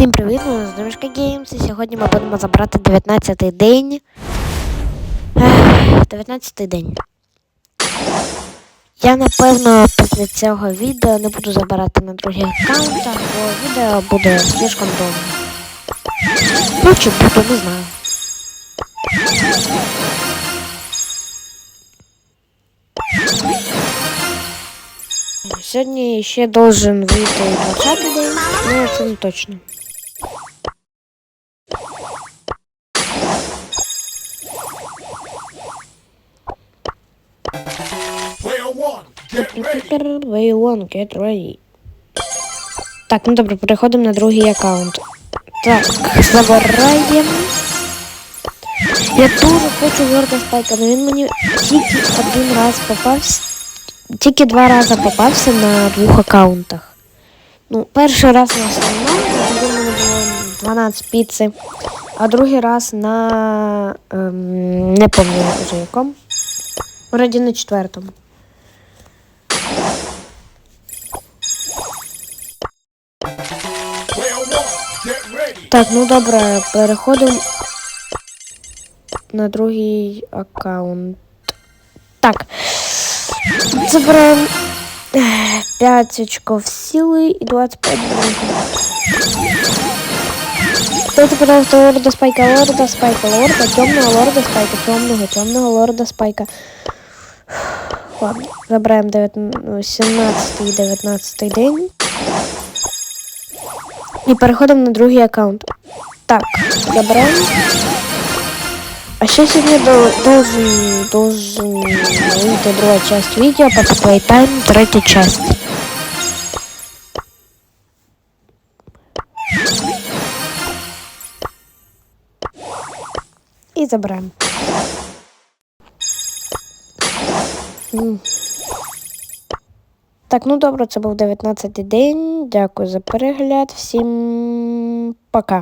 Всім привіт, ми з Домішка Геймс, і сьогодні ми будемо забрати 19-й день. 19-й день. Я напевно після цього відео не буду забирати на других аккаунтах, бо відео буде слишком довго. Ну чи буду, не знаю. Сьогодні ще должен вийти 20-й день, ну це не точно. Get ready. Так, ну добре, переходимо на другий аккаунт. Так, забираємо. Я дуже хочу Лорда Спайка, але він мені тільки один раз попався. Тільки два рази попався на двох аккаунтах. Ну, перший раз на основному, тоді в мене було 12 піци, а другий раз на ем, не пам'ятаю вже якому. Вроді на четвертому. Так, ну добре, переходимо на другий аккаунт. Так. Забираємо 5 очков сили і 25 бронзы. Хто тепер авто лорда спайка, лорда спайка, лорда, темного лорда спайка, темного, темного лорда спайка. Ладно, забираємо 17 і 19 день. І переходимо на другий аккаунт. Так, забираем. А ще сьогодні до- должен, должен выйти другая часть видео по Playtime, третья часть. І забираємо. М. Так, ну добре, це був 19 день. Дякую за перегляд. Всім пока.